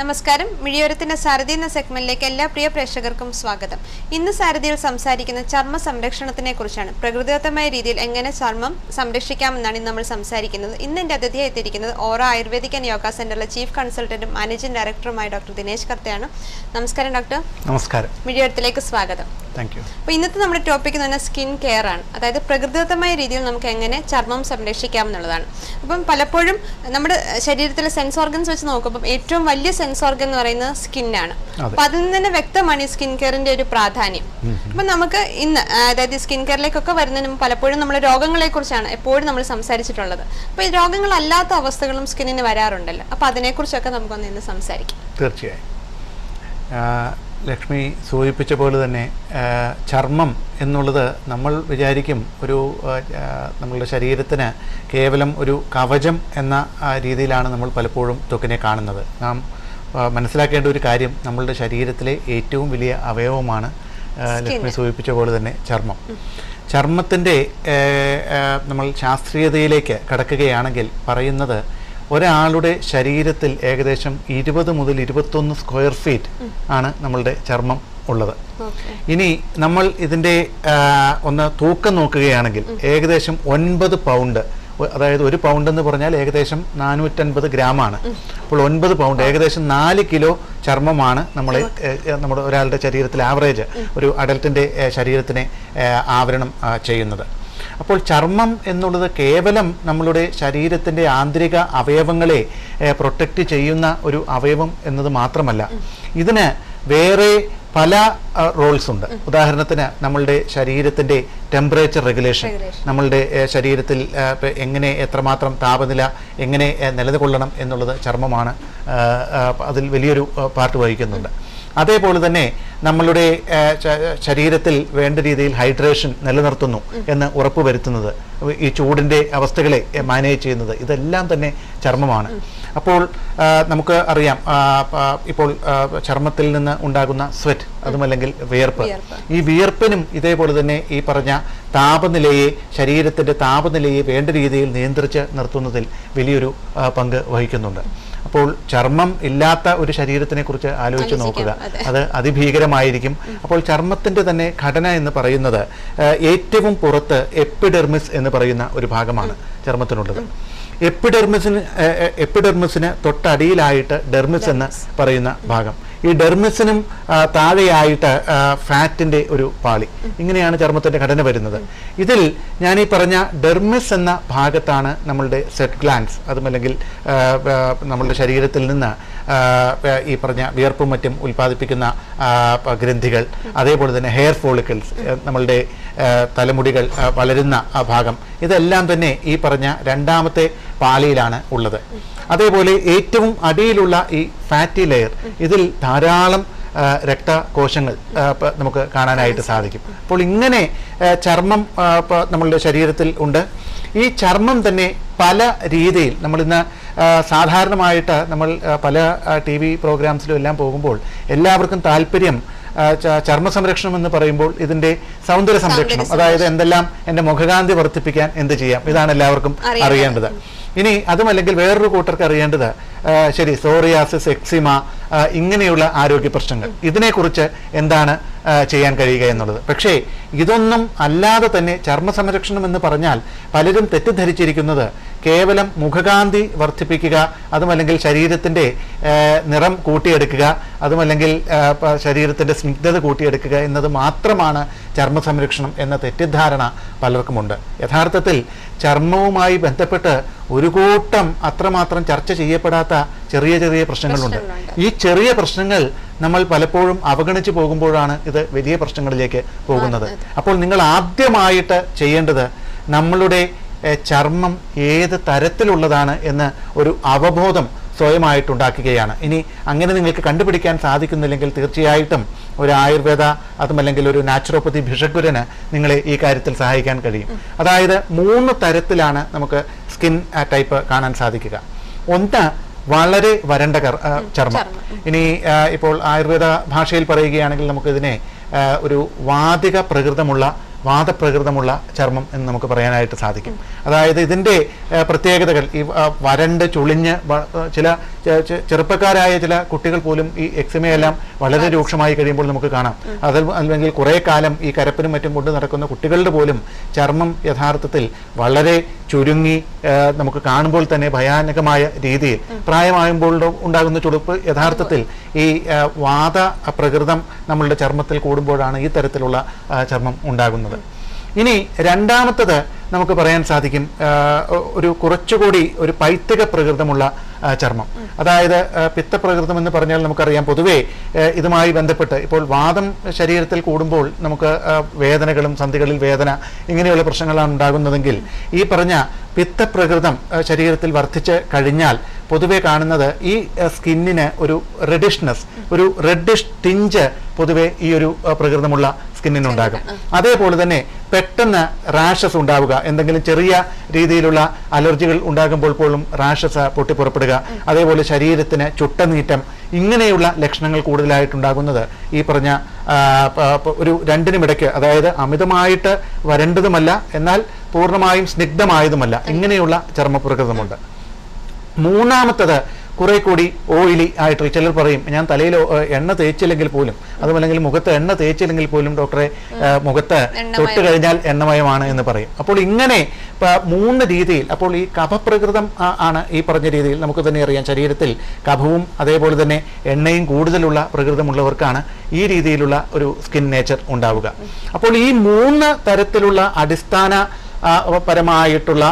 നമസ്കാരം. മിഴിയോരത്തിന്റെ സാരഥി എന്ന സെഗ്മെന്റിലേക്ക് എല്ലാ പ്രിയ പ്രേക്ഷകർക്കും സ്വാഗതം. ഇന്ന് സാരഥിയിൽ സംസാരിക്കുന്ന ചർമ്മ സംരക്ഷണത്തിനെ കുറിച്ചാണ്. പ്രകൃതിദത്തമായ രീതിയിൽ എങ്ങനെ ചർമ്മം സംരക്ഷിക്കാമെന്നാണ് ഇന്ന് നമ്മൾ സംസാരിക്കുന്നത്. ഇന്ന് എന്റെ അതിഥിയായി എത്തിയിരിക്കുന്നത് ഓറ ആയുർവേദിക് ആൻഡ് യോഗ സെന്ററിലെ ചീഫ് കൺസൾട്ടന്റും മാനേജിംഗ് ഡയറക്ടറുമായ ഡോക്ടർ ദിനേശ് കർത്തയാണ്. നമസ്കാരം ഡോക്ടർ. നമസ്കാരം. മിഴിയോരത്തിലേക്ക് സ്വാഗതം. താങ്ക് യു അപ്പോൾ ഇന്നത്തെ നമ്മുടെ ടോപ്പിക് എന്ന് പറഞ്ഞാൽ സ്കിൻ കെയർ ആണ്. അതായത് പ്രകൃതിദത്തമായ രീതിയിൽ നമുക്ക് എങ്ങനെ ചർമ്മം സംരക്ഷിക്കാം എന്നുള്ളതാണ്. അപ്പം പലപ്പോഴും നമ്മുടെ ശരീരത്തിലെ സെൻസ് ഓർഗൻസ് വെച്ച് നോക്കുമ്പോൾ ഏറ്റവും വലിയ സെൻസ് ഓർഗൻ എന്ന് പറയുന്നത് സ്കിന്നാണ്. അപ്പൊ അതിൽ നിന്ന് തന്നെ വ്യക്തമാണ് ഈ സ്കിൻ കെയറിന്റെ ഒരു പ്രാധാന്യം. അപ്പം നമുക്ക് ഇന്ന് അതായത് സ്കിൻ കെയറിലേക്കൊക്കെ വരുന്നതിന് പലപ്പോഴും നമ്മൾ രോഗങ്ങളെക്കുറിച്ചാണ് എപ്പോഴും നമ്മൾ സംസാരിച്ചിട്ടുള്ളത്. അപ്പോൾ ഈ രോഗങ്ങളല്ലാത്ത അവസ്ഥകളും സ്കിന്നിന് വരാറുണ്ടല്ലോ. അപ്പോൾ അതിനെക്കുറിച്ചൊക്കെ നമുക്കൊന്ന് ഇന്ന് സംസാരിക്കാം. തീർച്ചയായും. ലക്ഷ്മി സൂചിപ്പിച്ച പോലെ തന്നെ ചർമ്മം എന്നുള്ളത് നമ്മൾ വിചാരിക്കും ഒരു നമ്മളുടെ ശരീരത്തിന് കേവലം ഒരു കവചം എന്ന രീതിയിലാണ് നമ്മൾ പലപ്പോഴും ത്വക്കിനെ കാണുന്നത്. നാം മനസ്സിലാക്കേണ്ട ഒരു കാര്യം നമ്മളുടെ ശരീരത്തിലെ ഏറ്റവും വലിയ അവയവമാണ് ലക്ഷ്മി സൂചിപ്പിച്ച പോലെ തന്നെ ചർമ്മം. ചർമ്മത്തിന്റെ നമ്മൾ ശാസ്ത്രീയതയിലേക്ക് കടക്കുകയാണെങ്കിൽ പറയുന്നത് ഒരാളുടെ ശരീരത്തിൽ ഏകദേശം ഇരുപത് മുതൽ ഇരുപത്തൊന്ന് സ്ക്വയർ ഫീറ്റ് ആണ് നമ്മളുടെ ചർമ്മം ഉള്ളത്. ഇനി നമ്മൾ ഇതിന്റെ ഒന്ന് തൂക്കം നോക്കുകയാണെങ്കിൽ ഏകദേശം ഒൻപത് പൗണ്ട് അതായത് ഒരു പൗണ്ട് എന്ന് പറഞ്ഞാൽ ഏകദേശം നാനൂറ്റൻപത് ഗ്രാമാണ് അപ്പോൾ ഒൻപത് പൗണ്ട് ഏകദേശം നാല് കിലോ ചർമ്മമാണ് നമ്മൾ നമ്മുടെ ഒരാളുടെ ശരീരത്തിൽ ആവറേജ് ഒരു അഡൽട്ടിന്റെ ശരീരത്തിനെ ആവരണം ചെയ്യുന്നത്. അപ്പോൾ ചർമ്മം എന്നുള്ളത് കേവലം നമ്മളുടെ ശരീരത്തിന്റെ ആന്തരിക അവയവങ്ങളെ പ്രൊട്ടക്റ്റ് ചെയ്യുന്ന ഒരു അവയവം എന്നത് മാത്രമല്ല. ഇതിന് വേറെ പല റോൾസ് ഉണ്ട്. ഉദാഹരണത്തിന് നമ്മളുടെ ശരീരത്തിന്റെ ടെമ്പറേച്ചർ റെഗുലേഷൻ. നമ്മളുടെ ശരീരത്തിൽ എങ്ങനെ എത്രമാത്രം താപനില എങ്ങനെ നിലനിൽക്കൊള്ളണം എന്നുള്ളത് ചർമ്മമാണ് അതിൽ വലിയൊരു പാർട്ട് വഹിക്കുന്നുണ്ട്. അതേപോലെ തന്നെ നമ്മളുടെ ശരീരത്തിൽ വേണ്ട രീതിയിൽ ഹൈഡ്രേഷൻ നിലനിർത്തുന്നു എന്ന് ഉറപ്പുവരുത്തുന്നത്. ഈ ചൂടിന്റെ അവസ്ഥകളെ മാനേജ് ചെയ്യുന്നത്. ഇതെല്ലാം തന്നെ ചർമ്മമാണ്. അപ്പോൾ നമുക്ക് അറിയാം ഇപ്പോൾ ചർമ്മത്തിൽ നിന്ന് ഉണ്ടാകുന്ന സ്വെറ്റ് അതുമല്ലെങ്കിൽ വിയർപ്പ്. ഈ വിയർപ്പിനും ഇതേപോലെ തന്നെ ഈ പറഞ്ഞ താപനിലയെ ശരീരത്തിന്റെ താപനിലയെ വേണ്ട രീതിയിൽ നിയന്ത്രിച്ച് നിർത്തുന്നതിൽ വലിയൊരു പങ്ക് വഹിക്കുന്നുണ്ട്. അപ്പോൾ ചർമ്മം ഇല്ലാത്ത ഒരു ശരീരത്തിനെ കുറിച്ച് ആലോചിച്ച് നോക്കുക. അത്. അതിഭീകരമായിരിക്കും. അപ്പോൾ ചർമ്മത്തിന്റെ തന്നെ ഘടന എന്ന് പറയുന്നത് ഏറ്റവും പുറത്ത് എപ്പിഡെർമിസ് എന്ന് പറയുന്ന ഒരു ഭാഗമാണ് ചർമ്മത്തിനുള്ളത്. എപ്പിഡെർമിസിന് എപ്പിഡെർമിസിന് തൊട്ടടിയിലായിട്ട് ഡെർമിസ് എന്ന് പറയുന്ന ഭാഗം. ഈ ഡെർമിസിനും താഴെയായിട്ട് ഫാറ്റിന്റെ ഒരു പാളി. ഇങ്ങനെയാണ് ചർമ്മത്തിന്റെ ഘടന വരുന്നത്. ഇതിൽ ഞാൻ ഈ പറഞ്ഞ ഡെർമിസ് എന്ന ഭാഗത്താണ് നമ്മളുടെ സെറ്റ് ഗ്ലാൻസ് അതുമല്ലെങ്കിൽ നമ്മളുടെ ശരീരത്തിൽ നിന്ന് ഈ പറഞ്ഞ വിയർപ്പും മറ്റും ഉൽപ്പാദിപ്പിക്കുന്ന ഗ്രന്ഥികൾ അതേപോലെ തന്നെ ഹെയർ ഫോളിക്കിൾസ് നമ്മളുടെ തലമുടികൾ വളരുന്ന ഭാഗം ഇതെല്ലാം തന്നെ ഈ പറഞ്ഞ രണ്ടാമത്തെ പാളിയിലാണ് ഉള്ളത്. അതേപോലെ ഏറ്റവും അടിയിലുള്ള ഈ ഫാറ്റി ലെയർ ഇതിൽ ധാരാളം രക്തകോശങ്ങൾ നമുക്ക് കാണാനായിട്ട് സാധിക്കും. അപ്പോൾ ഇങ്ങനെ ചർമ്മം നമ്മളുടെ ശരീരത്തിൽ ഉണ്ട്. ഈ ചർമ്മം തന്നെ പല രീതിയിൽ നമ്മളിന്ന് സാധാരണമായിട്ട് നമ്മൾ പല ടി വി പ്രോഗ്രാംസിലും എല്ലാം പോകുമ്പോൾ എല്ലാവർക്കും താല്പര്യം ചർമ്മ സംരക്ഷണം എന്ന് പറയുമ്പോൾ ഇതിന്റെ സൗന്ദര്യ സംരക്ഷണം. അതായത് എന്തെല്ലാം എന്റെ മുഖകാന്തി വർദ്ധിപ്പിക്കാൻ എന്ത് ചെയ്യാം. ഇതാണ് എല്ലാവർക്കും അറിയേണ്ടത്. ഇനി അതുമല്ലെങ്കിൽ വേറൊരു കൂട്ടർക്ക് അറിയേണ്ടത് ശരി സോറിയാസിസ് എക്സിമ ഇങ്ങനെയുള്ള ആരോഗ്യ പ്രശ്നങ്ങൾ. ഇതിനെക്കുറിച്ച് എന്താണ് ചെയ്യാൻ കഴിയുക എന്നുള്ളത്. പക്ഷേ ഇതൊന്നും അല്ലാതെ തന്നെ ചർമ്മ സംരക്ഷണം എന്ന് പറഞ്ഞാൽ പലരും തെറ്റിദ്ധരിച്ചിരിക്കുന്നത് കേവലം മുഖകാന്തി വർദ്ധിപ്പിക്കുക അതുമല്ലെങ്കിൽ ശരീരത്തിന്റെ നിറം കൂട്ടിയെടുക്കുക അതുമല്ലെങ്കിൽ ശരീരത്തിന്റെ സ്നിഗ്ധത കൂട്ടിയെടുക്കുക എന്നത് മാത്രമാണ് ചർമ്മ സംരക്ഷണം എന്ന തെറ്റിദ്ധാരണ പലർക്കുമുണ്ട്. യഥാർത്ഥത്തിൽ ചർമ്മവുമായി ബന്ധപ്പെട്ട് ഒരു കൂട്ടം അത്രമാത്രം ചർച്ച ചെയ്യപ്പെടാത്ത ചെറിയ ചെറിയ പ്രശ്നങ്ങളുണ്ട്. ഈ ചെറിയ പ്രശ്നങ്ങൾ നമ്മൾ പലപ്പോഴും അവഗണിച്ചു പോകുമ്പോഴാണ് ഇത് വലിയ പ്രശ്നങ്ങളിലേക്ക് പോകുന്നത്. അപ്പോൾ നിങ്ങൾ ആദ്യമായിട്ട് ചെയ്യേണ്ടത് നമ്മളുടെ ചർമ്മം ഏത് തരത്തിലുള്ളതാണ് എന്ന് ഒരു അവബോധം സ്വയമായിട്ടുണ്ടാക്കുകയാണ്. ഇനി അങ്ങനെ നിങ്ങൾക്ക് കണ്ടുപിടിക്കാൻ സാധിക്കുന്നില്ലെങ്കിൽ തീർച്ചയായിട്ടും ഒരു ആയുർവേദ അതുമല്ലെങ്കിൽ ഒരു നാച്ചുറോപ്പതി ഭിഷഗുരന് നിങ്ങളെ ഈ കാര്യത്തിൽ സഹായിക്കാൻ കഴിയും. അതായത് മൂന്ന് തരത്തിലാണ് നമുക്ക് സ്കിൻ ടൈപ്പ് കാണാൻ സാധിക്കുക. ഒന്ന് വളരെ വരണ്ട ചർമ്മം. ഇനി ഇപ്പോൾ ആയുർവേദ ഭാഷയിൽ പറയുകയാണെങ്കിൽ നമുക്കിതിനെ ഇതിനെ ഒരു വാതിക പ്രകൃതമുള്ള വാദപ്രകൃതമുള്ള ചർമ്മം എന്ന് നമുക്ക് പറയാനായിട്ട് സാധിക്കും. അതായത് ഇതിന്റെ പ്രത്യേകതകൾ ഈ വരണ്ട് ചുളിഞ്ഞ് ചില ചെറുപ്പക്കാരായ ചില കുട്ടികൾ പോലും ഈ എക്സിമയെല്ലാം വളരെ രൂക്ഷമായി കഴിയുമ്പോൾ നമുക്ക് കാണാം. അത് അല്ലെങ്കിൽ കുറേ കാലം ഈ കരപ്പിനും മറ്റും കൊണ്ട് നടക്കുന്ന കുട്ടികളുടെ പോലും ചർമ്മം യഥാർത്ഥത്തിൽ വളരെ ചുരുങ്ങി നമുക്ക് കാണുമ്പോൾ തന്നെ ഭയാനകമായ രീതിയിൽ പ്രായമാകുമ്പോൾ ഉണ്ടാകുന്ന ചുടുപ്പ് യഥാർത്ഥത്തിൽ ഈ വാത പ്രകൃതം നമ്മളുടെ ചർമ്മത്തിൽ കൂടുമ്പോഴാണ് ഈ തരത്തിലുള്ള ചർമ്മം ഉണ്ടാകുന്നത്. ഇനി രണ്ടാമത്തത് നമുക്ക് പറയാൻ സാധിക്കും ഒരു കുറച്ചുകൂടി ഒരു പൈതൃക പ്രകൃതമുള്ള ചർമ്മം. അതായത് പിത്തപ്രകൃതം എന്ന് പറഞ്ഞാൽ നമുക്കറിയാം പൊതുവേ ഇതുമായി ബന്ധപ്പെട്ട് ഇപ്പോൾ വാദം ശരീരത്തിൽ കൂടുമ്പോൾ നമുക്ക് വേദനകളും സന്ധികളിൽ വേദന ഇങ്ങനെയുള്ള പ്രശ്നങ്ങളാണ് ഉണ്ടാകുന്നതെങ്കിൽ ഈ പറഞ്ഞ പിത്തപ്രകൃതം ശരീരത്തിൽ വർദ്ധിച്ച് കഴിഞ്ഞാൽ പൊതുവെ കാണുന്നത് ഈ സ്കിന്നിന് ഒരു റെഡിഷ്നെസ് ഒരു റെഡിഷ് ടിഞ്ച് പൊതുവെ ഈ ഒരു പ്രകൃതമുള്ള സ്കിന്നിനുണ്ടാകും അതേപോലെ തന്നെ പെട്ടെന്ന് റാഷസ് ഉണ്ടാവുക. എന്തെങ്കിലും ചെറിയ രീതിയിലുള്ള അലർജികൾ ഉണ്ടാകുമ്പോൾ പോലും റാഷസ് പൊട്ടിപ്പുറപ്പെടുക. അതേപോലെ ശരീരത്തിന് ചുട്ടനീറ്റം ഇങ്ങനെയുള്ള ലക്ഷണങ്ങൾ കൂടുതലായിട്ടുണ്ടാകുന്നത് ഈ പറഞ്ഞ ഒരു രണ്ടിനുമിടയ്ക്ക് അതായത് അമിതമായിട്ട് വരേണ്ടതുമല്ല എന്നാൽ പൂർണമായും സ്നിഗ്ധമായതുമല്ല. ഇങ്ങനെയുള്ള ചർമ്മപ്രകൃതമുണ്ട്. മൂന്നാമത്തത് കുറെ കൂടി ഓയിലി ആയിട്ട് ചിലർ പറയും ഞാൻ തലയിൽ എണ്ണ തേച്ചില്ലെങ്കിൽ പോലും അതുമല്ലെങ്കിൽ മുഖത്ത് എണ്ണ തേച്ചില്ലെങ്കിൽ പോലും ഡോക്ടറെ മുഖത്ത് തൊട്ട് കഴിഞ്ഞാൽ എണ്ണമയമാണ് എന്ന് പറയും. അപ്പോൾ ഇങ്ങനെ മൂന്ന് രീതിയിൽ അപ്പോൾ ഈ കഫപ്രകൃതം ആണ് ഈ പറഞ്ഞ രീതിയിൽ നമുക്ക് തന്നെ അറിയാം. ശരീരത്തിൽ കഫവും അതേപോലെ തന്നെ എണ്ണയും കൂടുതലുള്ള പ്രകൃതമുള്ളവർക്കാണ് ഈ രീതിയിലുള്ള ഒരു സ്കിൻ നേച്ചർ ഉണ്ടാവുക. അപ്പോൾ ഈ മൂന്ന് തരത്തിലുള്ള അടിസ്ഥാന പരമായിട്ടുള്ള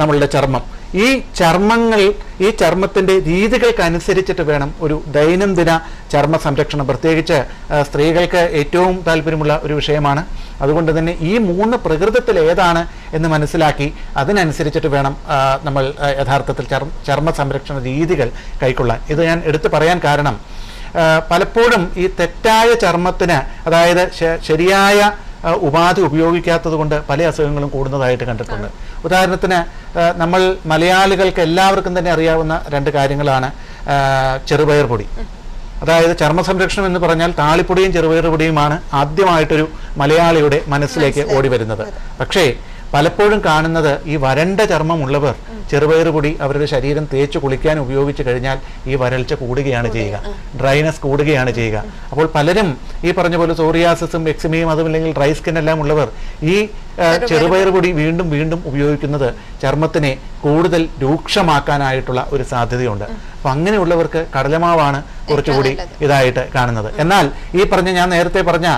നമ്മളുടെ ചർമ്മം. ഈ ചർമ്മങ്ങൾ ഈ ചർമ്മത്തിന്റെ രീതികൾക്കനുസരിച്ചിട്ട് വേണം ഒരു ദൈനംദിന ചർമ്മ സംരക്ഷണം. പ്രത്യേകിച്ച് സ്ത്രീകൾക്ക് ഏറ്റവും താല്പര്യമുള്ള ഒരു വിഷയമാണ്. അതുകൊണ്ട് തന്നെ ഈ മൂന്ന് പ്രകൃതത്തിൽ ഏതാണ് എന്ന് മനസ്സിലാക്കി അതിനനുസരിച്ചിട്ട് വേണം നമ്മൾ യഥാർത്ഥത്തിൽ ചർമ്മ സംരക്ഷണ രീതികൾ കൈക്കൊള്ളാൻ. ഇത് ഞാൻ എടുത്തു പറയാൻ കാരണം പലപ്പോഴും ഈ തെറ്റായ ചർമ്മത്തിന് അതായത് ശരിയായ ഉപാധി ഉപയോഗിക്കാത്തത് കൊണ്ട് പല അസുഖങ്ങളും കൂടുന്നതായിട്ട് കണ്ടിട്ടുണ്ട്. ഉദാഹരണത്തിന് നമ്മൾ മലയാളികൾക്ക് എല്ലാവർക്കും തന്നെ അറിയാവുന്ന രണ്ട് കാര്യങ്ങളാണ് ചെറുപയർ പൊടി. അതായത് ചർമ്മ സംരക്ഷണം എന്ന് പറഞ്ഞാൽ താളിപ്പൊടിയും ചെറുപയർ പൊടിയുമാണ് ആദ്യമായിട്ടൊരു മലയാളിയുടെ മനസ്സിലേക്ക് ഓടി വരുന്നത് പക്ഷേ പലപ്പോഴും കാണുന്നത് ഈ വരണ്ട ചർമ്മമുള്ളവർ ചെറുപയർ കൂടി അവരുടെ ശരീരം തേച്ച് കുളിക്കാൻ ഉപയോഗിച്ച് കഴിഞ്ഞാൽ ഈ വരൾച്ച കൂടുകയാണ് ചെയ്യുക. ഡ്രൈനസ് കൂടുകയാണ് ചെയ്യുക. അപ്പോൾ പലരും ഈ പറഞ്ഞ പോലെ സോറിയാസിസും എക്സിമയും അതുമില്ലെങ്കിൽ ഡ്രൈ സ്കിൻ എല്ലാം ഉള്ളവർ ഈ ചെറുപയർ പൊടി. വീണ്ടും വീണ്ടും ഉപയോഗിക്കുന്നത് ചർമ്മത്തിനെ കൂടുതൽ രൂക്ഷമാക്കാനായിട്ടുള്ള ഒരു സാധ്യതയുണ്ട്. അപ്പം അങ്ങനെയുള്ളവർക്ക് കടലമാവാണ് കുറച്ചുകൂടി ഇതായിട്ട് കാണുന്നത്. എന്നാൽ ഈ പറഞ്ഞ ഞാൻ നേരത്തെ പറഞ്ഞ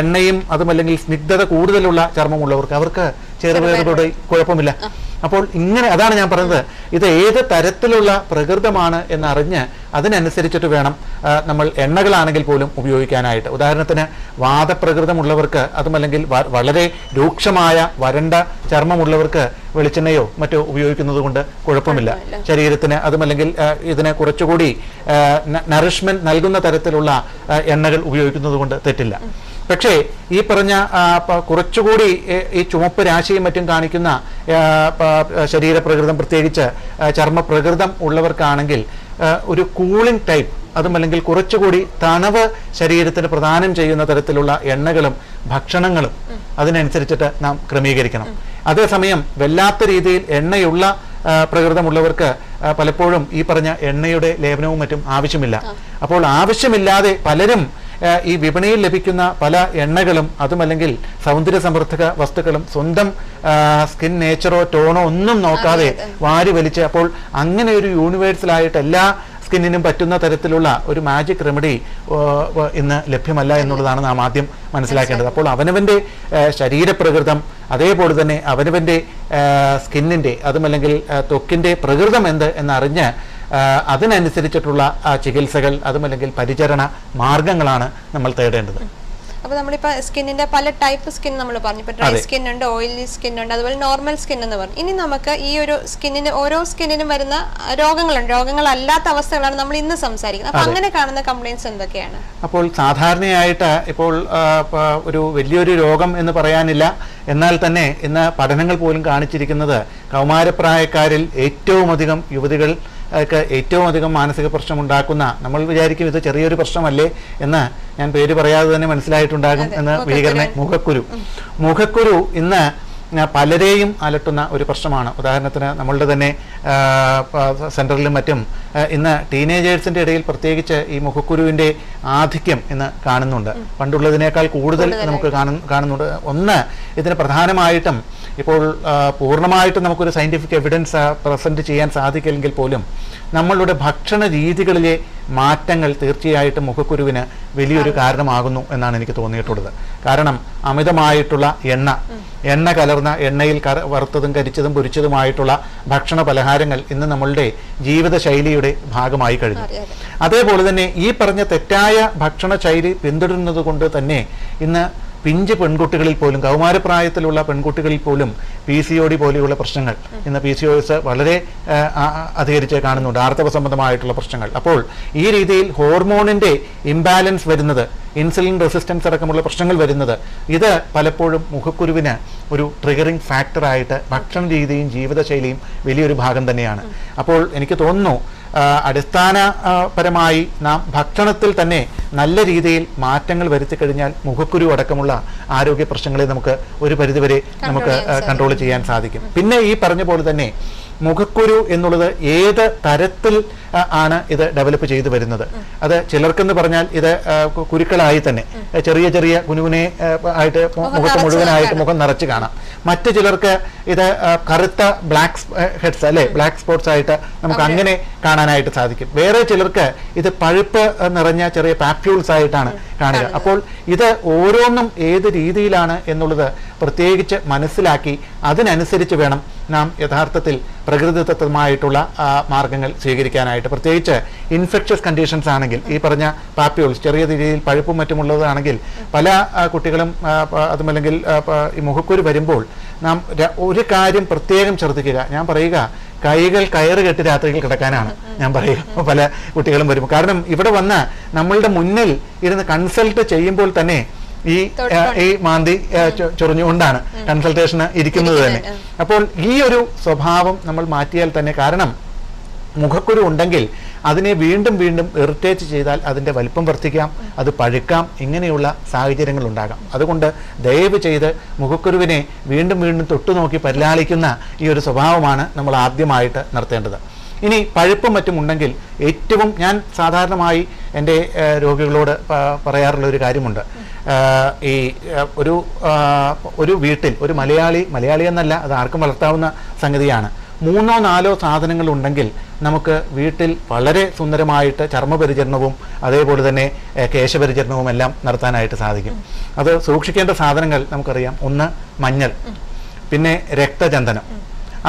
എണ്ണയും അതുമല്ലെങ്കിൽ സ്നിഗ്ധത കൂടുതലുള്ള ചർമ്മമുള്ളവർക്ക് അവർക്ക് ചെറുപയറുകളുടെ കുഴപ്പമില്ല. അപ്പോൾ ഇങ്ങനെ അതാണ് ഞാൻ പറഞ്ഞത് ഇത് ഏത് തരത്തിലുള്ള പ്രകൃതമാണ് എന്നറിഞ്ഞ് അതിനനുസരിച്ചിട്ട് വേണം നമ്മൾ എണ്ണകളാണെങ്കിൽ പോലും ഉപയോഗിക്കാനായിട്ട്. ഉദാഹരണത്തിന് വാദപ്രകൃതമുള്ളവർക്ക് അതുമല്ലെങ്കിൽ വളരെ രൂക്ഷമായ വരണ്ട ചർമ്മമുള്ളവർക്ക് വെളിച്ചെണ്ണയോ മറ്റോ ഉപയോഗിക്കുന്നത് കൊണ്ട് കുഴപ്പമില്ല. ശരീരത്തിന് അതുമല്ലെങ്കിൽ ഇതിന് കുറച്ചുകൂടി നറിഷ്മെന്റ് നൽകുന്ന തരത്തിലുള്ള എണ്ണകൾ ഉപയോഗിക്കുന്നത് കൊണ്ട് തെറ്റില്ല. പക്ഷേ ഈ പറഞ്ഞ കുറച്ചുകൂടി ഈ ചുമപ്പ് രാശിയും മറ്റും കാണിക്കുന്ന ശരീരപ്രകൃതം പ്രത്യേകിച്ച് ചർമ്മപ്രകൃതം ഉള്ളവർക്കാണെങ്കിൽ ഒരു കൂളിംഗ് ടൈപ്പ് അതുമല്ലെങ്കിൽ കുറച്ചുകൂടി തണവ് ശരീരത്തിന് പ്രദാനം ചെയ്യുന്ന തരത്തിലുള്ള എണ്ണകളും ഭക്ഷണങ്ങളും അതിനനുസരിച്ചിട്ട് നാം ക്രമീകരിക്കണം. അതേസമയം വല്ലാത്ത രീതിയിൽ എണ്ണയുള്ള പ്രകൃതമുള്ളവർക്ക് പലപ്പോഴും ഈ പറഞ്ഞ എണ്ണയുടെ ലേപനവും മറ്റും ആവശ്യമില്ല. അപ്പോൾ ആവശ്യമില്ലാതെ പലരും ഈ വിപണിയിൽ ലഭിക്കുന്ന പല എണ്ണകളും അതുമല്ലെങ്കിൽ സൗന്ദര്യ സമൃദ്ധക വസ്തുക്കളും സ്വന്തം സ്കിൻ നേച്ചറോ ടോണോ ഒന്നും നോക്കാതെ വാരി വലിച്ച് അപ്പോൾ അങ്ങനെ ഒരു യൂണിവേഴ്സലായിട്ട് എല്ലാ സ്കിന്നിനും പറ്റുന്ന തരത്തിലുള്ള ഒരു മാജിക് റെമഡി ഇന്ന് ലഭ്യമല്ല എന്നുള്ളതാണ് നാം ആദ്യം മനസ്സിലാക്കേണ്ടത്. അപ്പോൾ അവനവന്റെ ശരീരപ്രകൃതം അതേപോലെ തന്നെ അവനവന്റെ സ്കിന്നിന്റെ അതുമല്ലെങ്കിൽ ത്വക്കിന്റെ പ്രകൃതം എന്ത് എന്നറിഞ്ഞ് അതിനനുസരിച്ചിട്ടുള്ള ചികിത്സകൾ അതുമല്ലെങ്കിൽ പരിചരണ മാർഗങ്ങളാണ് നമ്മൾ തേടേണ്ടത്. അപ്പോൾ നമ്മളിപ്പോൾ സ്കിന്നിന്റെ പല ടൈപ്പ് സ്കിൻ നമ്മൾ പറഞ്ഞു. ഇപ്പോൾ ഡ്രൈ സ്കിൻ ഉണ്ട് ഓയിലി സ്കിൻ ഉണ്ട് അതുപോലെ നോർമൽ സ്കിൻ എന്ന് പറഞ്ഞു. ഇനി നമുക്ക് ഈ ഒരു സ്കിന്നിന് ഓരോ സ്കിന്നിനും വരുന്ന രോഗങ്ങളുണ്ട്. രോഗങ്ങളല്ലാത്ത അവസ്ഥകളാണ് നമ്മൾ ഇന്ന് സംസാരിക്കുന്നത്. അപ്പോൾ അങ്ങനെ കാണുന്ന കംപ്ലൈൻസ് എന്തൊക്കെയാണ്? അപ്പോൾ സാധാരണയായിട്ട് ഇപ്പോൾ ഒരു വലിയൊരു രോഗം എന്ന് പറയാനില്ല. എന്നാൽ തന്നെ ഇന്ന് പഠനങ്ങൾ പോലും കാണിച്ചിരിക്കുന്നത് കൗമാരപ്രായക്കാരിൽ ഏറ്റവും അധികം യുവതികൾ ഒക്കെ ഏറ്റവും അധികം മാനസിക പ്രശ്നം ഉണ്ടാക്കുന്ന നമ്മൾ വിചാരിക്കും ഇത് ചെറിയൊരു പ്രശ്നമല്ലേ എന്ന് ഞാൻ പേര് പറയാതെ തന്നെ മനസ്സിലായിട്ടുണ്ടാകും എന്ന് മുഖക്കുരു. മുഖക്കുരു. മുഖക്കുരു ഇന്ന് പലരെയും അലട്ടുന്ന ഒരു പ്രശ്നമാണ്. ഉദാഹരണത്തിന് നമ്മളുടെ തന്നെ സെന്ററിലും മറ്റും ഇന്ന് ടീനേജേഴ്സിന്റെ ഇടയിൽ പ്രത്യേകിച്ച് ഈ മുഖക്കുരുവിന്റെ ആധിക്യം ഇന്ന് കാണുന്നുണ്ട്. പണ്ടുള്ളതിനേക്കാൾ കൂടുതൽ നമുക്ക് കാണു- കാണുന്നുണ്ട്. ഒന്ന് ഇതിന് പ്രധാനമായിട്ടും ഇപ്പോൾ പൂർണമായിട്ട് നമുക്കൊരു സയന്റിഫിക് എവിഡൻസ് പ്രസന്റ് ചെയ്യാൻ സാധിക്കില്ലെങ്കിൽ പോലും നമ്മളുടെ ഭക്ഷണ രീതികളിലെ മാറ്റങ്ങൾ തീർച്ചയായിട്ടും മുഖക്കുരുവിന് വലിയൊരു കാരണമാകുന്നു എന്നാണ് എനിക്ക് തോന്നിയിട്ടുള്ളത്. കാരണം അമിതമായിട്ടുള്ള എണ്ണ എണ്ണ കലർന്ന എണ്ണയിൽ ക വറുത്തതും കരിച്ചതും പൊരിച്ചതുമായിട്ടുള്ള ഭക്ഷണ പലഹാരങ്ങൾ ഇന്ന് നമ്മളുടെ ജീവിതശൈലിയുടെ ഭാഗമായി കഴിഞ്ഞു. അതെ, അതെ. അതേപോലെ തന്നെ ഈ പറഞ്ഞ തെറ്റായ ഭക്ഷണ ശൈലി പിന്തുടരുന്നത് കൊണ്ട് തന്നെ ഇന്ന് പിഞ്ച് പെൺകുട്ടികളിൽ പോലും കൗമാരപ്രായത്തിലുള്ള പെൺകുട്ടികളിൽ പോലും പി സി ഒ ഡി പോലെയുള്ള പ്രശ്നങ്ങൾ ഇന്ന് പി സി ഒ എസ് വളരെ അധികരിച്ച് കാണുന്നുണ്ട്. ആർത്തവ സംബന്ധമായിട്ടുള്ള പ്രശ്നങ്ങൾ. അപ്പോൾ ഈ രീതിയിൽ ഹോർമോണിന്റെ ഇംബാലൻസ് വരുന്നത് ഇൻസുലിൻ റെസിസ്റ്റൻസ് അടക്കമുള്ള പ്രശ്നങ്ങൾ വരുന്നത്. ഇത് പലപ്പോഴും മുഖക്കുരുവിന് ഒരു ട്രിഗറിങ് ഫാക്ടറായിട്ട് ഭക്ഷണ രീതിയും ജീവിതശൈലിയും വലിയൊരു ഭാഗം തന്നെയാണ്. അപ്പോൾ എനിക്ക് തോന്നുന്നു അടിസ്ഥാനപരമായി നാം ഭക്ഷണത്തിൽ തന്നെ നല്ല രീതിയിൽ മാറ്റങ്ങൾ വരുത്തി കഴിഞ്ഞാൽ മുഖക്കുരു അടക്കമുള്ള ആരോഗ്യ പ്രശ്നങ്ങളെ നമുക്ക് ഒരു പരിധിവരെ നമുക്ക് കൺട്രോൾ ചെയ്യാൻ സാധിക്കും. പിന്നെ ഈ പറഞ്ഞ പോലെ തന്നെ മുഖക്കുരു എന്നുള്ളത് ഏത് തരത്തിൽ ആണ് ഇത് ഡെവലപ്പ് ചെയ്തു വരുന്നത്. അത് ചിലർക്കെന്ന് പറഞ്ഞാൽ ഇത് കുരുക്കളായി തന്നെ. ചെറിയ ചെറിയ കുനുകുനെ ആയിട്ട് മുഖത്ത് മുഴുവനായിട്ട് മുഖം നിറച്ച് കാണാം. മറ്റു ചിലർക്ക് ഇത് കറുത്ത ബ്ലാക്ക് ഹെഡ്സ് അല്ലെ? ബ്ലാക്ക് സ്പോട്ട്സ് ആയിട്ട് നമുക്ക് അങ്ങനെ കാണാനായിട്ട് സാധിക്കും. വേറെ ചിലർക്ക് ഇത് പഴുപ്പ് നിറഞ്ഞ ചെറിയ പാപ്യൂൾസ് ആയിട്ടാണ് കാണുക. അപ്പോൾ ഇത് ഓരോന്നും ഏത് രീതിയിലാണ് എന്നുള്ളത് പ്രത്യേകിച്ച് മനസ്സിലാക്കി അതിനനുസരിച്ച് വേണം നാം യഥാർത്ഥത്തിൽ പ്രകൃതിദത്തമായിട്ടുള്ള മാർഗങ്ങൾ സ്വീകരിക്കാനായിട്ട്. പ്രത്യേകിച്ച് ഇൻഫെക്ഷ്യസ് കണ്ടീഷൻസ് ആണെങ്കിൽ ഈ പറഞ്ഞ പാപ്യൂൾസ് ചെറിയ രീതിയിൽ പഴുപ്പും മറ്റുമുള്ളതാണെങ്കിൽ പല കുട്ടികളും അതുമല്ലെങ്കിൽ ഈ മുഖക്കുരു വരുമ്പോൾ നാം ഒരു കാര്യം പ്രത്യേകം ശ്രദ്ധിക്കുക. ഞാൻ പറയുക കൈകൾ കയറ് കെട്ടി രാത്രിയിൽ കിടക്കാനാണ് ഞാൻ പറയുക. പല കുട്ടികളും വരുമ്പോൾ. കാരണം ഇവിടെ വന്ന് നമ്മളുടെ മുന്നിൽ ഇരുന്ന് കൺസൾട്ട് ചെയ്യുമ്പോൾ തന്നെ ഈ ഈ മാന്തി ചൊറിഞ്ഞുകൊണ്ടാണ് കൺസൾട്ടേഷന് ഇരിക്കുന്നത് തന്നെ. അപ്പോൾ ഈ ഒരു സ്വഭാവം നമ്മൾ മാറ്റിയാൽ തന്നെ കാരണം മുഖക്കുരു ഉണ്ടെങ്കിൽ അതിനെ വീണ്ടും വീണ്ടും ഇറിറ്റേറ്റ് ചെയ്താൽ അതിന്റെ വലിപ്പം വർദ്ധിക്കാം അത് പഴുക്കാം ഇങ്ങനെയുള്ള സാഹചര്യങ്ങൾ ഉണ്ടാകാം. അതുകൊണ്ട് ദയവ് ചെയ്ത് മുഖക്കുരുവിനെ വീണ്ടും വീണ്ടും തൊട്ടുനോക്കി പരിലാളിക്കുന്ന ഈ ഒരു സ്വഭാവമാണ് നമ്മൾ ആദ്യമായിട്ട് നിർത്തേണ്ടത് ഇനി പഴുപ്പും മറ്റും ഉണ്ടെങ്കിൽ ഏറ്റവും ഞാൻ സാധാരണമായി എന്റെ രോഗികളോട് പറയാറുള്ള ഒരു കാര്യമുണ്ട്. ഈ ഒരു ഒരു വീട്ടിൽ ഒരു മലയാളി മലയാളി എന്നല്ല അത് ആർക്കും വളർത്താവുന്ന സംഗതിയാണ്. മൂന്നോ നാലോ സാധനങ്ങൾ ഉണ്ടെങ്കിൽ നമുക്ക് വീട്ടിൽ വളരെ സുന്ദരമായിട്ട് ചർമ്മപരിചരണവും അതേപോലെ തന്നെ കേശപരിചരണവും എല്ലാം നടത്താനായിട്ട് സാധിക്കും. അത് സൂക്ഷിക്കേണ്ട സാധനങ്ങൾ നമുക്കറിയാം. ഒന്ന് മഞ്ഞൾ പിന്നെ രക്തചന്ദനം.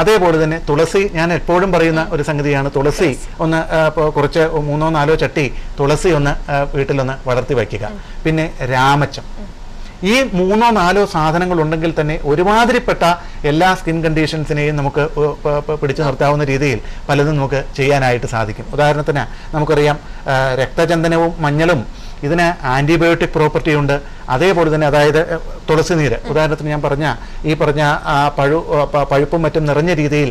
അതേപോലെ തന്നെ തുളസി ഞാൻ എപ്പോഴും പറയുന്ന ഒരു സംഗതിയാണ് തുളസി ഒന്ന് കുറച്ച് മൂന്നോ നാലോ ചട്ടി തുളസി ഒന്ന് വീട്ടിലൊന്ന് വളർത്തി വയ്ക്കുക. പിന്നെ രാമച്ചം. ഈ മൂന്നോ നാലോ സാധനങ്ങൾ ഉണ്ടെങ്കിൽ തന്നെ ഒരുമാതിരിപ്പെട്ട എല്ലാ സ്കിൻ കണ്ടീഷൻസിനെയും നമുക്ക് പിടിച്ചു നിർത്താവുന്ന രീതിയിൽ പലതും നമുക്ക് ചെയ്യാനായിട്ട് സാധിക്കും. ഉദാഹരണത്തിന് നമുക്കറിയാം രക്തചന്ദനവും മഞ്ഞളും ഇതിന് ആന്റിബയോട്ടിക് പ്രോപ്പർട്ടി ഉണ്ട്. അതേപോലെ തന്നെ അതായത് തുളസി നീര്. ഉദാഹരണത്തിന് ഞാൻ പറഞ്ഞ ഈ പറഞ്ഞ ആ, പഴു പഴുപ്പും മറ്റും നിറഞ്ഞ രീതിയിൽ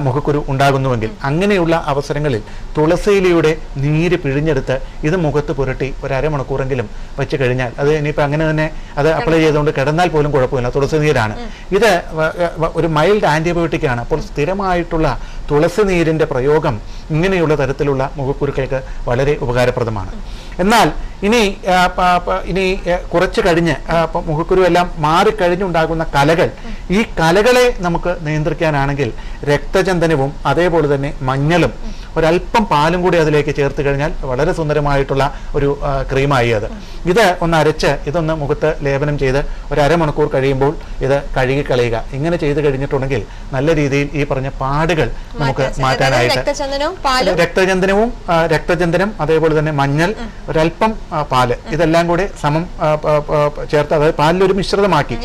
മുഖക്കുരു ഉണ്ടാകുന്നുവെങ്കിൽ അങ്ങനെയുള്ള അവസരങ്ങളിൽ തുളസിയിലയുടെ നീര് പിഴിഞ്ഞെടുത്ത് ഇത് മുഖത്ത് പുരട്ടി ഒരു അരമണിക്കൂറെങ്കിലും വെച്ച് കഴിഞ്ഞാൽ അത് ഇനിയിപ്പോൾ അങ്ങനെ തന്നെ അത് അപ്ലൈ ചെയ്തുകൊണ്ട് കിടന്നാൽ പോലും കുഴപ്പമില്ല. തുളസി നീരാണ്. ഇത് ഒരു മൈൽഡ് ആന്റിബയോട്ടിക് ആണ്. അപ്പോൾ സ്ഥിരമായിട്ടുള്ള തുളസി നീരിന്റെ പ്രയോഗം ഇങ്ങനെയുള്ള തരത്തിലുള്ള മുഖക്കുരുക്കൾക്ക് വളരെ ഉപകാരപ്രദമാണ്. എന്നാൽ ഇനി ഇനി ആ, കുറച്ച് കഴിഞ്ഞ് മുഖക്കുരു എല്ലാം മാറിക്കഴിഞ്ഞുണ്ടാകുന്ന കലകൾ ഈ കലകളെ നമുക്ക് നിയന്ത്രിക്കാനാണെങ്കിൽ രക്തചന്ദനവും അതേപോലെ തന്നെ മഞ്ഞളും ഒരല്പം പാലും കൂടി അതിലേക്ക് ചേർത്ത് കഴിഞ്ഞാൽ വളരെ സുന്ദരമായിട്ടുള്ള ഒരു ക്രീമായി അത്. ഇത് ഒന്ന് അരച്ച് ഇതൊന്ന് മുഖത്ത് ലേപനം ചെയ്ത് ഒരു അരമണിക്കൂർ കഴിയുമ്പോൾ ഇത് കഴുകി കളയുക. ഇങ്ങനെ ചെയ്ത് കഴിഞ്ഞിട്ടുണ്ടെങ്കിൽ നല്ല രീതിയിൽ ഈ പറഞ്ഞ പാടുകൾ നമുക്ക് മാറ്റാനായിട്ട് രക്തചന്ദനവും രക്തചന്ദനം അതേപോലെ തന്നെ മഞ്ഞൾ ഒരല്പം പാൽ ഇതെല്ലാം കൂടി സമം ചേർത്ത് അതായത് പാലിൽ ഒരു മിശ്രിതമാക്കി.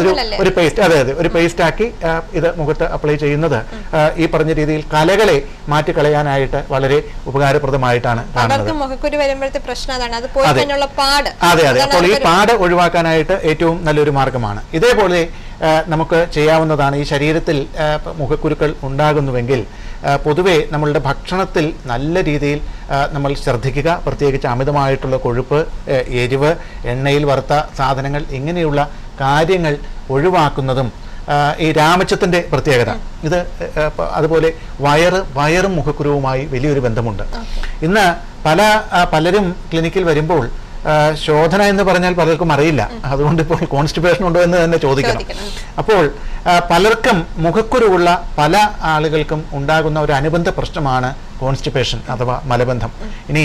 ഒരു ഒരു പേസ്റ്റ് അതെ അതെ ഒരു പേസ്റ്റ് ആക്കി ഇത് മുഖത്ത് അപ്ലൈ ചെയ്യുന്നത്. ഈ പറഞ്ഞ രീതിയിൽ കലകളെ മാറ്റിക്കളയാനായിട്ട് വളരെ ഉപകാരപ്രദമായിട്ടാണ് കാണുന്നത്. അത് അതെ. അപ്പോൾ ഈ പാട് ഒഴിവാക്കാനായിട്ട് ഏറ്റവും നല്ലൊരു മാർഗമാണ്. ഇതേപോലെ നമുക്ക് ചെയ്യാവുന്നതാണ് ഈ ശരീരത്തിൽ മുഖക്കുരുക്കൾ ഉണ്ടാകുന്നുവെങ്കിൽ പൊതുവെ നമ്മളുടെ ഭക്ഷണത്തിൽ നല്ല രീതിയിൽ നമ്മൾ ശ്രദ്ധിക്കുക. പ്രത്യേകിച്ച് അമിതമായിട്ടുള്ള കൊഴുപ്പ് എരിവ് എണ്ണയിൽ വറുത്ത സാധനങ്ങൾ ഇങ്ങനെയുള്ള കാര്യങ്ങൾ ഒഴിവാക്കുന്നതും ഈ രാമച്ചത്തിന്റെ പ്രത്യേകത. ഇത് അതുപോലെ വയറ് വയറും മുഖക്കുരുവുമായി വലിയൊരു ബന്ധമുണ്ട്. ഇന്ന് പല പലരും ക്ലിനിക്കിൽ വരുമ്പോൾ ശോധന എന്ന് പറഞ്ഞാൽ പലർക്കും അറിയില്ല. അതുകൊണ്ട് ഇപ്പോൾ കോൺസ്റ്റിപ്പേഷൻ ഉണ്ടോ എന്ന് തന്നെ ചോദിക്കണം. അപ്പോൾ പലർക്കും മുഖക്കുരുവുള്ള പല ആളുകൾക്കും ഉണ്ടാകുന്ന ഒരു അനുബന്ധ പ്രശ്നമാണ് കോൺസ്റ്റിപ്പേഷൻ അഥവാ മലബന്ധം. ഇനി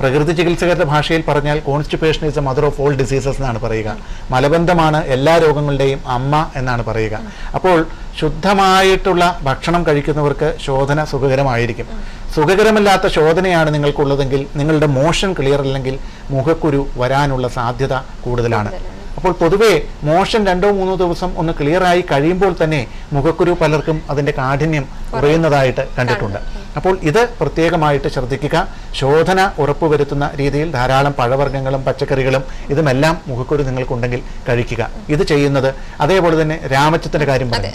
പ്രകൃതി ചികിത്സകരുടെ ഭാഷയിൽ പറഞ്ഞാൽ constipation is a mother of all diseases എന്നാണ് പറയുക. മലബന്ധമാണ് എല്ലാ രോഗങ്ങളുടെയും അമ്മ എന്നാണ് പറയുക. അപ്പോൾ ശുദ്ധമായിട്ടുള്ള ഭക്ഷണം കഴിക്കുന്നവർക്ക് ശോധന സുഖകരമായിരിക്കും. സുഖകരമല്ലാത്ത ശോധനയാണ് നിങ്ങൾക്കുള്ളതെങ്കിൽ നിങ്ങളുടെ മോഷൻ ക്ലിയർ അല്ലെങ്കിൽ മുഖക്കുരു വരാനുള്ള സാധ്യത കൂടുതലാണ്. അപ്പോൾ പൊതുവേ മോഷൻ രണ്ടോ മൂന്നോ ദിവസം ഒന്ന് ക്ലിയർ ആയി കഴിയുമ്പോൾ തന്നെ മുഖക്കുരു പലർക്കും അതിന്റെ കാഠിന്യം കുറയുന്നതായിട്ട് കണ്ടിട്ടുണ്ട്. അപ്പോൾ ഇത് പ്രത്യേകമായിട്ട് ശ്രദ്ധിക്കുക. ശോധന ഉറപ്പുവരുത്തുന്ന രീതിയിൽ ധാരാളം പഴവർഗങ്ങളും പച്ചക്കറികളും ഇതുമെല്ലാം മുഖക്കുരു നിങ്ങൾക്കുണ്ടെങ്കിൽ കഴിക്കുക. ഇത് ചെയ്യുന്നത് അതേപോലെ തന്നെ രാമച്ചത്തിന്റെ കാര്യം പറഞ്ഞു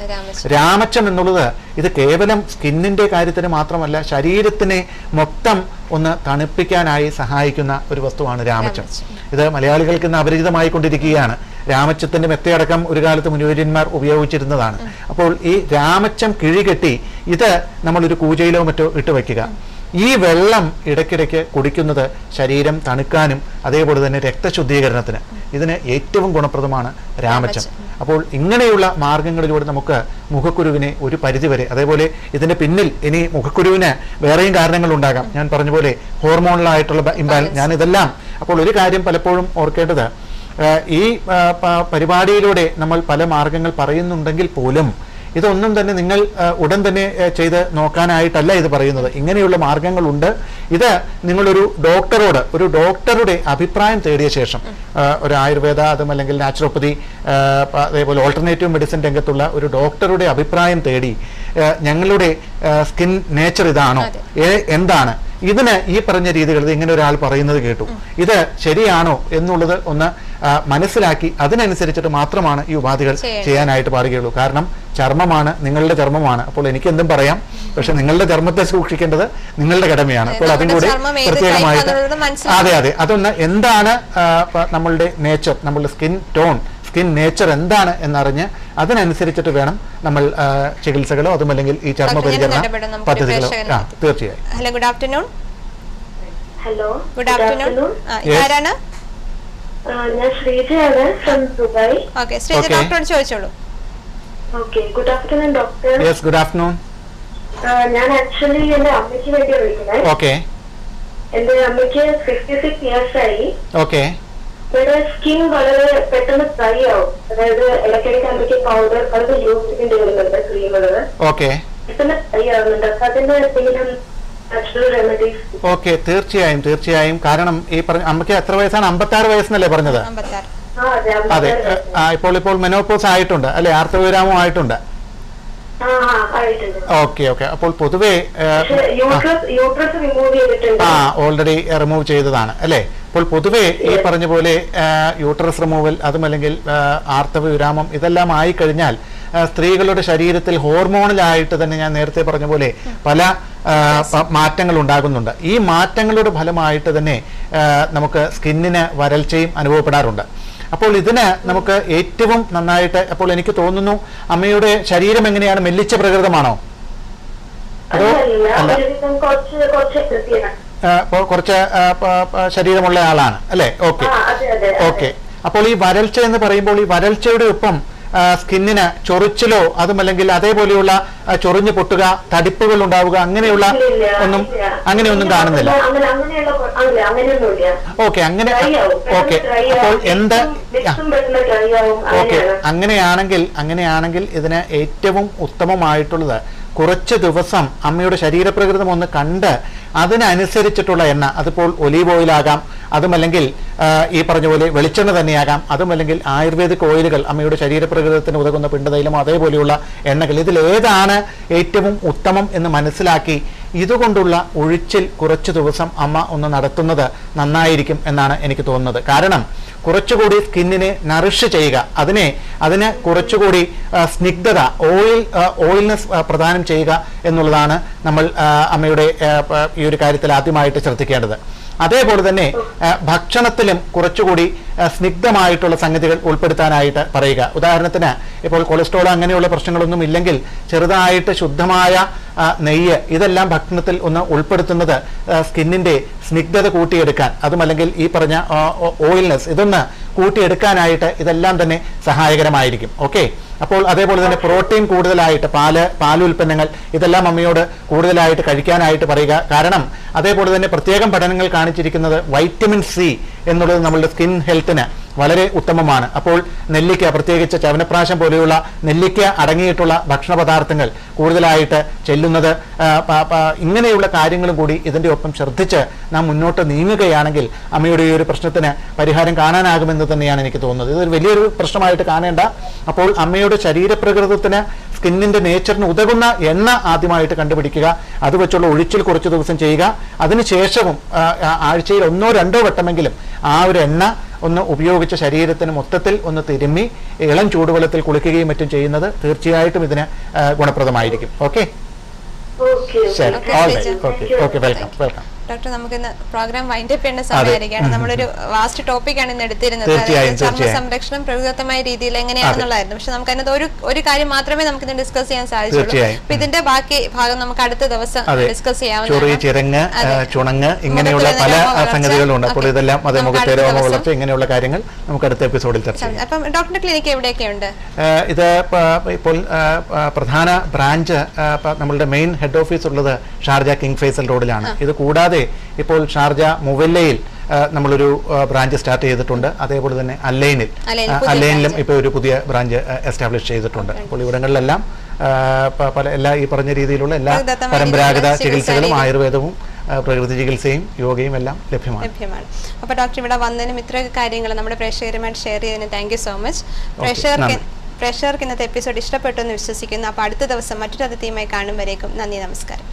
രാമച്ചം എന്നുള്ളത് ഇത് കേവലം സ്കിന്നിന്റെ കാര്യത്തിന് മാത്രമല്ല ശരീരത്തിനെ മൊത്തം ഒന്ന് തണുപ്പിക്കാനായി സഹായിക്കുന്ന ഒരു വസ്തുവാണ് രാമച്ചം. ഇത് മലയാളികൾക്ക് ഇന്ന് അപരിചിതമായി കൊണ്ടിരിക്കുകയാണ്. രാമച്ചത്തിന്റെ മെത്തയടക്കം ഒരു കാലത്ത് മുനിവര്യന്മാർ ഉപയോഗിച്ചിരുന്നതാണ്. അപ്പോൾ ഈ രാമച്ചം കിഴികെട്ടി ഇത് നമ്മളൊരു കൂജയിലോ മറ്റോ ഇട്ട് വയ്ക്കുക. ഈ വെള്ളം ഇടയ്ക്കിടയ്ക്ക് കുടിക്കുന്നത് ശരീരം തണുക്കാനും അതേപോലെ തന്നെ രക്തശുദ്ധീകരണത്തിന്. ഇതിന് ഏറ്റവും ഗുണപ്രദമാണ് രാമച്ചം. അപ്പോൾ ഇങ്ങനെയുള്ള മാർഗങ്ങളിലൂടെ നമുക്ക് മുഖക്കുരുവിനെ ഒരു പരിധിവരെ അതേപോലെ ഇതിന്റെ പിന്നിൽ ഇനി മുഖക്കുരുവിന് വേറെയും കാരണങ്ങൾ ഉണ്ടാകാം. ഞാൻ പറഞ്ഞ പോലെ ഹോർമോണലായിട്ടുള്ള ഇംബാലൻസ് ഞാൻ ഇതെല്ലാം. അപ്പോൾ ഒരു കാര്യം പലപ്പോഴും ഓർക്കേണ്ടത് ഈ പരിപാടിയിലൂടെ നമ്മൾ പല മാർഗങ്ങൾ പറയുന്നുണ്ടെങ്കിൽ പോലും ഇതൊന്നും തന്നെ നിങ്ങൾ ഉടൻ തന്നെ ചെയ്ത് നോക്കാനായിട്ടല്ല ഇത് പറയുന്നത്. ഇങ്ങനെയുള്ള മാർഗങ്ങളുണ്ട്. ഇത് നിങ്ങളൊരു ഡോക്ടറോട് ഒരു ഡോക്ടറുടെ അഭിപ്രായം തേടിയ ശേഷം ഒരു ആയുർവേദ അതും അല്ലെങ്കിൽ നാച്ചുറോപ്പതി അതേപോലെ ഓൾട്ടർനേറ്റീവ് മെഡിസിൻ രംഗത്തുള്ള ഒരു ഡോക്ടറുടെ അഭിപ്രായം തേടി ഞങ്ങളുടെ സ്കിൻ നേച്ചർ ഇതാണോ? എന്താണ്? ഇതിന് ഈ പറഞ്ഞ രീതികൾ ഇത് ഇങ്ങനെ ഒരാൾ പറയുന്നത് കേട്ടു. ഇത് ശരിയാണോ എന്നുള്ളത് ഒന്ന് മനസ്സിലാക്കി അതിനനുസരിച്ചിട്ട് മാത്രമാണ് ഈ ഉപാധികൾ ചെയ്യാനായിട്ട് പാടുകയുള്ളൂ. കാരണം ചർമ്മമാണ് നിങ്ങളുടെ ചർമ്മമാണ്. അപ്പോൾ എനിക്ക് എന്തും പറയാം. പക്ഷെ നിങ്ങളുടെ ചർമ്മത്തെ സൂക്ഷിക്കേണ്ടത് നിങ്ങളുടെ കടമയാണ്. അപ്പോൾ അതും കൂടി പ്രത്യേകമായിട്ട്. അതെ അതെ. അതൊന്ന് എന്താണ് നമ്മളുടെ നേച്ചർ നമ്മളുടെ സ്കിൻ ടോൺ സ്കിൻ നേച്ചർ എന്താണ് എന്നറിഞ്ഞ് അതിനനുസരിച്ചിട്ട് വേണം നമ്മൾ ചികിത്സകളോ അതുമല്ലെങ്കിൽ ഈ ചർമ്മ പരിചരണ പദ്ധതികളോ. തീർച്ചയായും. Hello good afternoon hello good afternoon ആരാണ് ഞാൻ ശ്രീജയാണ് from Dubai. Okay Sreeja Okay. ഡോക്ടറോട് ചോദിച്ചോളൂ. Okay good afternoon doctor yes good afternoon ഞാൻ ആക്ച്വലി എന്റെ അമ്മയ്ക്ക് വേണ്ടി വിളിക്കുന്നത് ഓക്കെ എന്റെ അമ്മയ്ക്ക് ഫിഫ്റ്റി സിക്സ് ഇയേഴ്സ് ആയി. ഓക്കെ ഇവിടെ സ്കിൻ വളരെ പെട്ടെന്ന് ഡ്രൈ ആവും. അതായത് ഇടയ്ക്കിടയ്ക്ക് അമ്മയ്ക്ക് പൗഡർ അത് യൂസ് ചെയ്യേണ്ടി വരുന്നുണ്ട് ക്രീമുകൾ ഓക്കെ പെട്ടെന്ന് ഡ്രൈ ആവുന്നുണ്ട്. അപ്പൊ എന്തെങ്കിലും ഓക്കെ തീർച്ചയായും തീർച്ചയായും. കാരണം ഈ പറഞ്ഞ അമ്മയ്ക്ക് എത്ര വയസ്സാണ്? അമ്പത്തി ആറ് വയസ്സെന്നല്ലേ പറഞ്ഞത് അതെ ഇപ്പോൾ ഇപ്പോൾ മെനോപോസ് ആയിട്ടുണ്ട്. അല്ലെ ആർത്തവിരാമം ആയിട്ടുണ്ട്. ആ ആ ആയിട്ടുണ്ട്. ഓക്കെ ഓക്കെ അപ്പോൾ പൊതുവേ യൂട്രസ് യൂട്രസ് റിമൂവ് ചെയ്തിട്ടുണ്ട്. ആ ഓൾറെഡി റിമൂവ് ചെയ്തതാണ്. അല്ലേ? അപ്പോൾ പൊതുവേ ഈ പറഞ്ഞ പോലെ യൂട്രസ് റിമൂവൽ അതുമല്ലെങ്കിൽ ആർത്തവ വിരാമം ഇതെല്ലാം ആയി കഴിഞ്ഞാൽ സ്ത്രീകളുടെ ശരീരത്തിൽ ഹോർമോണലായിട്ട് തന്നെ ഞാൻ നേരത്തെ പറഞ്ഞ പോലെ പല മാറ്റങ്ങൾ ഉണ്ടാകുന്നുണ്ട്. ഈ മാറ്റങ്ങളുടെ ഫലമായിട്ട് തന്നെ നമുക്ക് സ്കിന്നിന് വരൾച്ചയും അനുഭവപ്പെടാറുണ്ട്. അപ്പോൾ ഇതിന് നമുക്ക് ഏറ്റവും നന്നായിട്ട് അപ്പോൾ എനിക്ക് തോന്നുന്നു അമ്മയുടെ ശരീരം എങ്ങനെയാണ്? മെല്ലിച്ച പ്രകൃതമാണോ? അതോ അല്ല. കുറച്ച് ശരീരമുള്ള ആളാണ്. അല്ലെ? ഓക്കെ. ഓക്കെ. അപ്പോൾ ഈ വരൾച്ച എന്ന് പറയുമ്പോൾ ഈ വരൾച്ചയുടെ ഒപ്പം സ്കിന്നിന് ചൊറിച്ചിലോ അതുമല്ലെങ്കിൽ അതേപോലെയുള്ള ചൊറിഞ്ഞു പൊട്ടുക തടിപ്പുകൾ ഉണ്ടാവുക അങ്ങനെയുള്ള ഒന്നും അങ്ങനെയൊന്നും കാണുന്നില്ല. ഓക്കെ അങ്ങനെ ഓക്കെ. അപ്പോൾ എന്ത്? ഓക്കെ. അങ്ങനെയാണെങ്കിൽ അങ്ങനെയാണെങ്കിൽ ഇതിന് ഏറ്റവും ഉത്തമമായിട്ടുള്ളത് കുറച്ച് ദിവസം അമ്മയുടെ ശരീരപ്രകൃതം ഒന്ന് കണ്ട് അതിനനുസരിച്ചിട്ടുള്ള എണ്ണ അതിപ്പോൾ ഒലീവ് ഓയിലാകാം അതുമല്ലെങ്കിൽ ഈ പറഞ്ഞ പോലെ വെളിച്ചെണ്ണ തന്നെയാകാം അതുമല്ലെങ്കിൽ ആയുർവേദിക് ഓയിലുകൾ അമ്മയുടെ ശരീരപ്രകൃതത്തിന് ഉതകുന്ന പിണ്ടതൈലം അതേപോലെയുള്ള എണ്ണകൾ. ഇതിലേതാണ് ഏറ്റവും ഉത്തമം എന്ന് മനസ്സിലാക്കി ഇതുകൊണ്ടുള്ള ഒഴിച്ചിൽ കുറച്ച് ദിവസം അമ്മ ഒന്ന് നടത്തുന്നത് നന്നായിരിക്കും എന്നാണ് എനിക്ക് തോന്നുന്നത്. കാരണം കുറച്ചുകൂടി സ്കിന്നിനെ നറിഷ് ചെയ്യുക. അതിനെ അതിന് കുറച്ചുകൂടി സ്നിഗ്ധത ഓയിൽ ഓയിൽനെസ് പ്രദാനം ചെയ്യുക എന്നുള്ളതാണ് നമ്മൾ അമ്മയുടെ ഈ ഒരു കാര്യത്തിൽ ആദ്യമായിട്ട് ശ്രദ്ധിക്കേണ്ടത്. അതേപോലെ തന്നെ ഭക്ഷണത്തിലും കുറച്ചുകൂടി സ്നിഗ്ധമായിട്ടുള്ള സംഗതികൾ ഉൾപ്പെടുത്താനായിട്ട് പറയുക. ഉദാഹരണത്തിന് ഇപ്പോൾ കൊളസ്ട്രോൾ അങ്ങനെയുള്ള പ്രശ്നങ്ങളൊന്നും ഇല്ലെങ്കിൽ ചെറുതായിട്ട് ശുദ്ധമായ നെയ്യ് ഇതെല്ലാം ഭക്ഷണത്തിൽ ഒന്ന് ഉൾപ്പെടുത്തുന്നത് സ്കിന്നിന്റെ സ്നിഗ്ധത കൂട്ടിയെടുക്കാൻ. അതുമല്ലെങ്കിൽ ഈ പറഞ്ഞ ഓയിൽനെസ് ഇതൊന്ന് കൂട്ടിയെടുക്കാനായിട്ട് ഇതെല്ലാം തന്നെ സഹായകരമായിരിക്കും. ഓക്കെ? അപ്പോൾ അതേപോലെ തന്നെ പ്രോട്ടീൻ കൂടുതലായിട്ട് പാൽ പാലുൽപ്പന്നങ്ങൾ ഇതെല്ലാം അമ്മയോട് കൂടുതലായിട്ട് കഴിക്കാനായിട്ട് പറയുക. കാരണം അതേപോലെ തന്നെ പ്രത്യേകം പഠനങ്ങൾ കാണിച്ചിരിക്കുന്നത് വൈറ്റമിൻ സി എന്നുള്ളത് നമ്മളുടെ സ്കിൻ ഹെൽത്തിന് വളരെ ഉത്തമമാണ്. അപ്പോൾ നെല്ലിക്ക പ്രത്യേകിച്ച് ചവനപ്രാശം പോലെയുള്ള നെല്ലിക്ക അടങ്ങിയിട്ടുള്ള ഭക്ഷണ പദാർത്ഥങ്ങൾ കൂടുതലായിട്ട് ചെല്ലുന്നത് ഇങ്ങനെയുള്ള കാര്യങ്ങളും കൂടി ഇതിന്റെ ഒപ്പം ശ്രദ്ധിച്ച് നാം മുന്നോട്ട് നീങ്ങുകയാണെങ്കിൽ അമ്മയുടെ ഈ ഒരു പ്രശ്നത്തിന് പരിഹാരം കാണാനാകുമെന്ന് തന്നെയാണ് എനിക്ക് തോന്നുന്നത്. ഇതൊരു വലിയൊരു പ്രശ്നമായിട്ട് കാണേണ്ട. അപ്പോൾ അമ്മയുടെ ശരീരപ്രകൃതത്തിന് സ്കിന്നിന്റെ നേച്ചറിന് ഉതകുന്ന എണ്ണ ആദ്യമായിട്ട് കണ്ടുപിടിക്കുക. അത് വെച്ചുള്ള ഒഴിച്ചിൽ കുറച്ച് ദിവസം ചെയ്യുക. അതിനുശേഷവും ആഴ്ചയിൽ ഒന്നോ രണ്ടോ വട്ടമെങ്കിലും ആ ഒരു എണ്ണ ഒന്ന് ഉപയോഗിച്ച ശരീരത്തിന് മൊത്തത്തിൽ ഒന്ന് തിരുമ്മി ഇളം ചൂടുവെള്ളത്തിൽ കുളിക്കുകയും മറ്റും ചെയ്യുന്നത് തീർച്ചയായിട്ടും ഇതിന് ഗുണപ്രദമായിരിക്കും. ഓക്കെ? ശരി. All. Okay okay welcome welcome doctor നമുക്ക് ഇന്ന് പ്രോഗ്രാം വൈൻഡ് അപ്പ് ചെയ്യേണ്ട സമയമായിരിക്കുകയാണ്. നമ്മളൊരു വാസ്റ്റ് ടോപ്പിക്കാണ് ഇന്ന് എടുത്തിരുന്നത്. ചർമ്മ സംരക്ഷണം പ്രകൃതമായ രീതിയിൽ എങ്ങനെയാണെന്നുള്ളതായിരുന്നു പക്ഷെ നമുക്ക് അതിനകത്ത് ഒരു ഒരു കാര്യം മാത്രമേ നമുക്ക് ഇന്ന് ഡിസ്കസ് ചെയ്യാൻ സാധിച്ചുള്ളൂ. അപ്പൊ ഇതിന്റെ ബാക്കി ഭാഗം നമുക്ക് അടുത്ത ദിവസം ഡിസ്കസ് ചെയ്യാവുന്ന. ചുണങ്ങ് ഇങ്ങനെയുള്ള പല സംഗതികളും സംഗതികളുണ്ട്. അപ്പോൾ ഇതെല്ലാം അതെ മുഖത്തെ അടുത്ത രോമ വളർച്ച ഇങ്ങനെയുള്ള കാര്യങ്ങൾ നമുക്ക് അടുത്ത എപ്പിസോഡിൽ ചർച്ച ചെയ്യാം. അപ്പം ഡോക്ടറുടെ ക്ലിനിക്ക് എവിടെയൊക്കെയുണ്ട്? ഇത് ഇപ്പോൾ പ്രധാന ബ്രാഞ്ച് നമ്മളുടെ മെയിൻ ഹെഡ് ഓഫീസ് ഉള്ളത് ഷാർജ കിങ് ഫൈസൽ റോഡിലാണ് ഇത് കൂടാതെ ഇപ്പോൾ ഷാർജ മുവല്ലയിൽ നമ്മളൊരു ബ്രാഞ്ച് സ്റ്റാർട്ട് ചെയ്തിട്ടുണ്ട്. അതേപോലെ തന്നെ അല്ലൈനിൽ അല്ലൈനിലും ഇപ്പോൾ ഒരു പുതിയ ബ്രാഞ്ച് എസ്റ്റാബ്ലിഷ് ചെയ്തിട്ടുണ്ട്. അപ്പോൾ ഇവിടങ്ങളിലെല്ലാം പല എല്ലാ ഈ പറഞ്ഞ രീതിയിലുള്ള എല്ലാ പരമ്പരാഗത ചികിത്സകളും ആയുർവേദവും പ്രകൃതി ചികിത്സയും യോഗയും എല്ലാം ലഭ്യമാണ്. ലഭ്യമാണ്. അപ്പൊ ഡോക്ടർ ഇവിടെ വന്നതിനും ഇത്രയൊക്കെ കാര്യങ്ങൾ നമ്മുടെ പ്രേക്ഷകരുമായിട്ട് ഷെയർ ചെയ്തതിന് താങ്ക് സോ മച്ച്. പ്രേക്ഷകർക്ക്. പ്രേക്ഷകർക്ക് ഇന്നത്തെ എപ്പിസോഡ് ഇഷ്ടപ്പെട്ടു എന്ന് വിശ്വസിക്കുന്നു. അപ്പൊ അടുത്ത ദിവസം മറ്റൊരു അതിഥിയുമായി കാണും വരേക്കും. നന്ദി നമസ്കാരം.